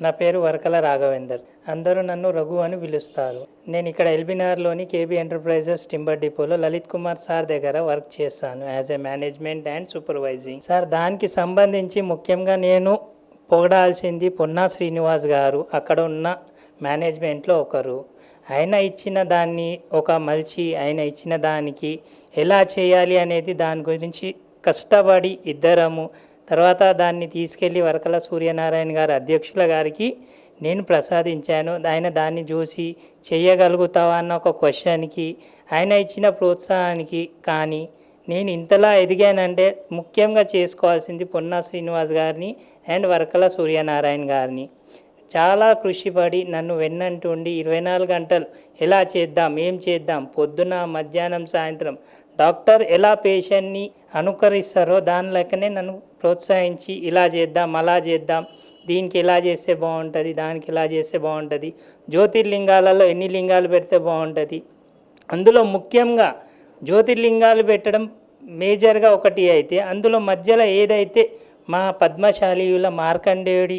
నా పేరు వరకల రాఘవేందర్. అందరూ నన్ను రఘు అని పిలుస్తారు. నేను ఇక్కడ ఎల్బీనగర్లోని కేబీ ఎంటర్ప్రైజెస్ టింబర్ డిపోలో లలిత్ కుమార్ సార్ దగ్గర వర్క్ చేస్తాను as a management and supervising. Sir దానికి సంబంధించి ముఖ్యంగా నేను పొగడాల్సింది పొన్నా శ్రీనివాస్ గారు. అక్కడ ఉన్న మేనేజ్మెంట్లో ఒకరు. ఆయన ఇచ్చిన దాన్ని ఒక మలిచి ఆయన ఇచ్చిన దానికి ఎలా చేయాలి అనేది దాని గురించి కష్టపడి ఇద్దరము తర్వాత దాన్ని తీసుకెళ్ళి వరకల సూర్యనారాయణ గారి అధ్యక్షుల గారికి నేను ప్రసాదించాను. ఆయన దాన్ని చూసి చేయగలుగుతావా అన్న ఒక క్వశ్చన్కి ఆయన ఇచ్చిన ప్రోత్సాహానికి కానీ నేను ఇంతలా ఎదిగానంటే ముఖ్యంగా చేసుకోవాల్సింది పొన్నా శ్రీనివాస్ గారిని అండ్ వరకల సూర్యనారాయణ గారిని. చాలా కృషిపడి నన్ను వెన్నంటుండి ఇరవై నాలుగు గంటలు ఎలా చేద్దాం ఏం చేద్దాం పొద్దున మధ్యాహ్నం సాయంత్రం డాక్టర్ ఎలా పేషెంట్ని అనుకరిస్తారో దాని లెక్కనే నన్ను ప్రోత్సహించి ఇలా చేద్దాం అలా చేద్దాం. దీనికి ఇలా చేస్తే బాగుంటుంది దానికి ఇలా చేస్తే బాగుంటుంది. జ్యోతిర్లింగాలలో ఎన్ని లింగాలు పెడితే బాగుంటుంది. అందులో ముఖ్యంగా జ్యోతిర్లింగాలు పెట్టడం మేజర్గా ఒకటి అయితే అందులో మధ్యలో ఏదైతే మా పద్మశాలీయుల మార్కండేయుడి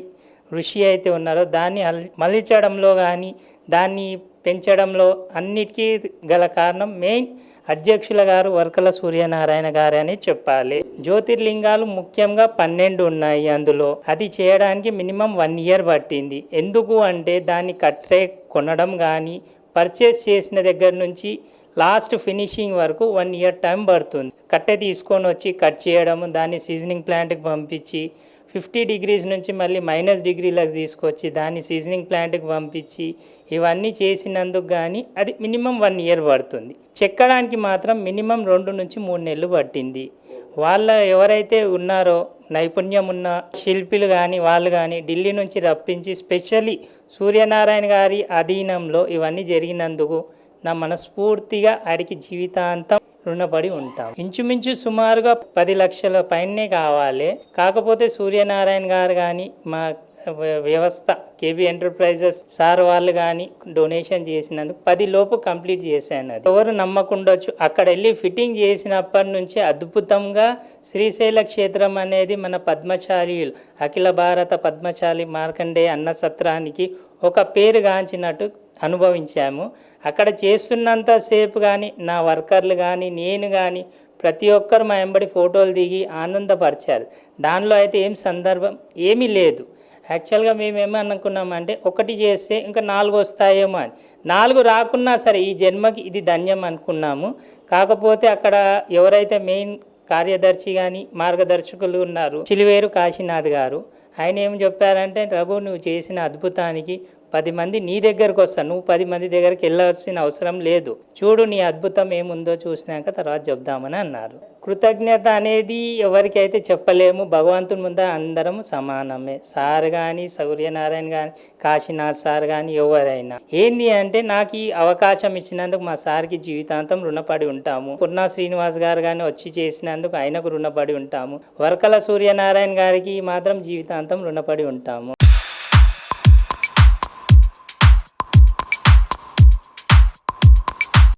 ఋషి అయితే ఉన్నారో దాన్ని మలిచడంలో కానీ దాన్ని పెంచడంలో అన్నిటికీ గల కారణం మెయిన్ అధ్యక్షుల గారు వర్కల సూర్యనారాయణ గారు అని చెప్పాలి. జ్యోతిర్లింగాలు ముఖ్యంగా పన్నెండు ఉన్నాయి అందులో. అది చేయడానికి మినిమం వన్ ఇయర్ పట్టింది. ఎందుకు అంటే దాన్ని కట్రే కొనడం కానీ పర్చేస్ చేసిన దగ్గర నుంచి లాస్ట్ ఫినిషింగ్ వరకు వన్ ఇయర్ టైం పడుతుంది. కట్టె తీసుకొని వచ్చి కట్ చేయడం దాన్ని సీజనింగ్ ప్లాంట్కి పంపించి ఫిఫ్టీ డిగ్రీస్ నుంచి మళ్ళీ మైనస్ డిగ్రీలకు తీసుకొచ్చి దాన్ని సీజనింగ్ ప్లాంట్కి పంపించి ఇవన్నీ చేసినందుకు కానీ అది మినిమం వన్ ఇయర్ పడుతుంది. చెక్కడానికి మాత్రం మినిమం రెండు నుంచి మూడు నెలలు పట్టింది. వాళ్ళ ఎవరైతే ఉన్నారో నైపుణ్యం ఉన్న శిల్పులు కానీ వాళ్ళు కానీ ఢిల్లీ నుంచి రప్పించి స్పెషల్లీ సూర్యనారాయణ గారి అధీనంలో ఇవన్నీ జరిగినందుకు నా మనస్ఫూర్తిగా ఆడికి జీవితాంతం రుణపడి ఉంటాం. ఇంచుమించు సుమారుగా పది లక్షల పైనే కావాలి. కాకపోతే సూర్యనారాయణ గారు కానీ మా వ్యవస్థ కేబీ ఎంటర్ప్రైజెస్ సార్ వాళ్ళు కానీ డొనేషన్ చేసినందుకు పది లోపు కంప్లీట్ చేశాను అది. ఎవరు నమ్మకుండొచ్చు. అక్కడ వెళ్ళి ఫిట్టింగ్ చేసినప్పటి నుంచి అద్భుతంగా శ్రీశైల క్షేత్రం అనేది మన పద్మశాలీలు అఖిల భారత పద్మశాలి మార్కండే అన్న సత్రానికి ఒక పేరు గాంచినట్టు అనుభవించాము. అక్కడ చేస్తున్నంత సేపు కానీ నా వర్కర్లు కానీ నేను కానీ ప్రతి ఒక్కరు మా వెంబడి ఫోటోలు దిగి ఆనందపరిచారు. దానిలో అయితే ఏం సందర్భం? ఏమీ లేదు. యాక్చువల్గా మేము ఏమనుకున్నామంటే ఒకటి చేస్తే ఇంకా నాలుగు వస్తాయేమో అని. నాలుగు రాకున్నా సరే ఈ జన్మకి ఇది ధన్యం అనుకున్నాము. కాకపోతే అక్కడ ఎవరైతే మెయిన్ కార్యదర్శి కానీ మార్గదర్శకులు ఉన్నారు చిలివేరు కాశీనాథ్ గారు ఆయన ఏం చెప్పారంటే రఘు నువ్వు చేసిన అద్భుతానికి పది మంది నీ దగ్గరకు వస్తాను నువ్వు పది మంది దగ్గరికి వెళ్ళాల్సిన అవసరం లేదు. చూడు నీ అద్భుతం ఏముందో చూసినాక తర్వాత చెప్దామని అన్నారు. కృతజ్ఞత అనేది ఎవరికైతే చెప్పలేము భగవంతుని ముందు అందరం సమానమే. సార్ కానీ సూర్యనారాయణ కానీ కాశీనాథ్ సార్ కానీ ఎవరైనా. ఏంది అంటే నాకు ఈ అవకాశం ఇచ్చినందుకు మా సార్కి జీవితాంతం రుణపడి ఉంటాము. పూర్ణా శ్రీనివాస్ గారు కానీ వచ్చి చేసినందుకు ఆయనకు రుణపడి ఉంటాము. వర్కల సూర్యనారాయణ గారికి మాత్రం జీవితాంతం రుణపడి ఉంటాము.